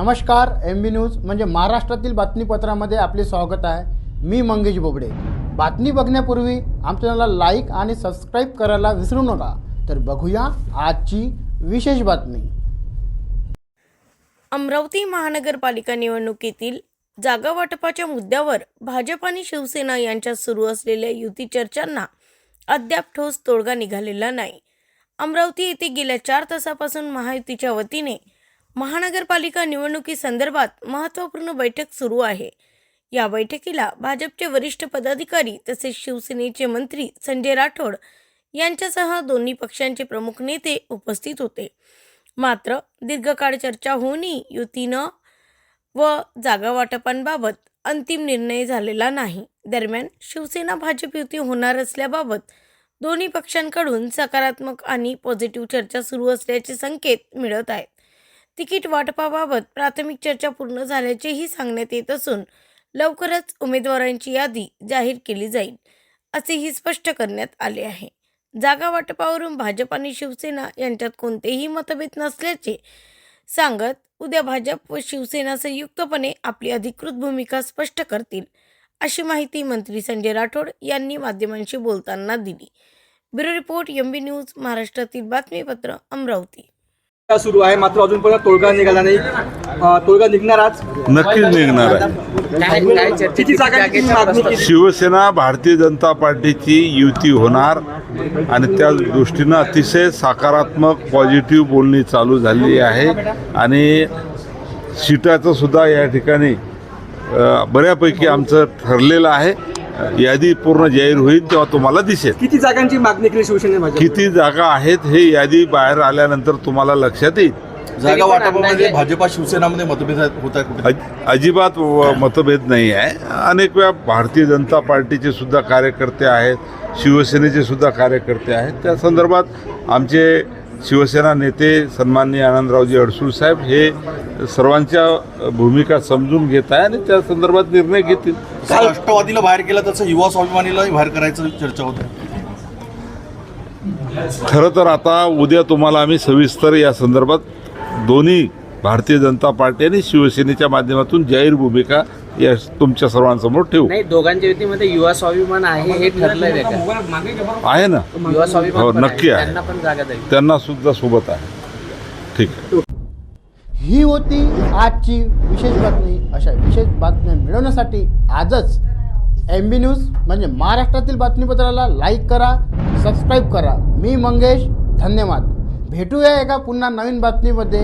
नमस्कार M B news म्हणजे महाराष्ट्रातील बातमीपत्रामध्ये आपले स्वागत आहे. मी मंगेश बोबडे. बातमी बघण्यापूर्वी आमच्या चॅनलला लाईक आणि सबस्क्राईब करायला विसरू नका. तर बघूया आजची विशेष बातमी. अमरावती महानगरपालिका निवडणुकीतील जागा वाटपाच्या मुद्द्यावर भाजप आणि शिवसेना यांच्यात सुरू असलेल्या युती चर्चांना अद्याप ठोस तोडगा निघालेला नाही. अमरावती येथे गेल्या चार तासापासून महायुतीच्या वतीने महानगरपालिका निवडणुकीसंदर्भात महत्त्वपूर्ण बैठक सुरू आहे. या बैठकीला भाजपचे वरिष्ठ पदाधिकारी तसेच शिवसेनेचे मंत्री संजय राठोड यांच्यासह दोन्ही पक्षांचे प्रमुख नेते उपस्थित होते. मात्र दीर्घकाळ चर्चा होऊनही युतीनं व जागा वाटपांबाबत अंतिम निर्णय झालेला नाही. दरम्यान शिवसेना भाजप युती होणार असल्याबाबत दोन्ही पक्षांकडून सकारात्मक आणि पॉझिटिव्ह चर्चा सुरू असल्याचे संकेत मिळत आहेत. तिकीट वाटपाबाबत प्राथमिक चर्चा पूर्ण झाल्याचेही सांगण्यात येत असून लवकरच उमेदवारांची यादी जाहीर केली जाईल असेही स्पष्ट करण्यात आले आहे. जागा वाटपावरून भाजप आणि शिवसेना यांच्यात कोणतेही मतभेद नसल्याचे सांगत उद्या भाजप व शिवसेना संयुक्तपणे आपली अधिकृत भूमिका स्पष्ट करतील अशी माहिती मंत्री संजय राठोड यांनी माध्यमांशी बोलताना दिली. Bureau report M B news महाराष्ट्रातील बातमीपत्र अमरावती. सुरू आहे. मात्र अजूनपर्यंत तोडगा निघाला नाही. तोडगा निघणार आज. नक्कीच निघणार आहे. शिवसेना भारतीय जनता पार्टीची युती होणार आणि त्या दृष्टीनं अतिशय सकारात्मक पॉझिटिव्ह बोलणी चालू झाली आहे. आणि सीटाचं सुद्धा या ठिकाणी बऱ्यापैकी आमचं ठरलेलं आहे. यादी पूर्ण जाहीर होईल तेव्हा तुम्हाला दिसेल. किती जागांची मागणी केली शिवसेने भाजप किती जागा आहेत हे यादी बाहेर आल्यानंतर तुम्हाला लक्षात येईल. जागा वाटपामध्ये भाजपा शिवसेनामध्ये मतभेद होत आहे अजिबात व- मतभेद नाही आहे. अनेक वेळा भारतीय जनता पार्टीचे सुद्धा कार्यकर्ते आहेत शिवसेनेचे सुद्धा कार्यकर्ते आहेत. त्या संदर्भात आमचे शिवसेना नेते सन्माननीय आनंदरावजी अडसूळ साहेब हे सर्वांच्या भूमिका समजून घेत आहे आणि त्या संदर्भात निर्णय घेतील. राष्ट्रवादीला बाहेर केलं तसं युवा स्वाभिमानीलाही बाहेर करायचं चर्चा होते खरं तर आता उद्या तुम्हाला आम्ही सविस्तर या संदर्भात दोन्ही भारतीय जनता पार्टी आणि शिवसेनेच्या माध्यमातून जाहीर भूमिका या तुमच्या सर्वांसमोर ठेवू. नाही दोघांच्या युतीमध्ये युवा स्वाभिमान आहे हे ठरलंय आहे ना? युवा स्वाभिमान हो, पण नक्की आहे. त्यांना पण जागा द्यावी. त्यांना सुद्धा सोबत आहे. ठीक. आहे ही होती आजची विशेष बातमी. अशा विशेष बातम्या मिळवण्यासाठी आजच एम बी न्यूज म्हणजे महाराष्ट्रातील बातमीपत्राला लाईक करा सबस्क्राईब करा. मी मंगेश धन्यवाद. भेटूया एका पुन्हा नवीन बातमीमध्ये.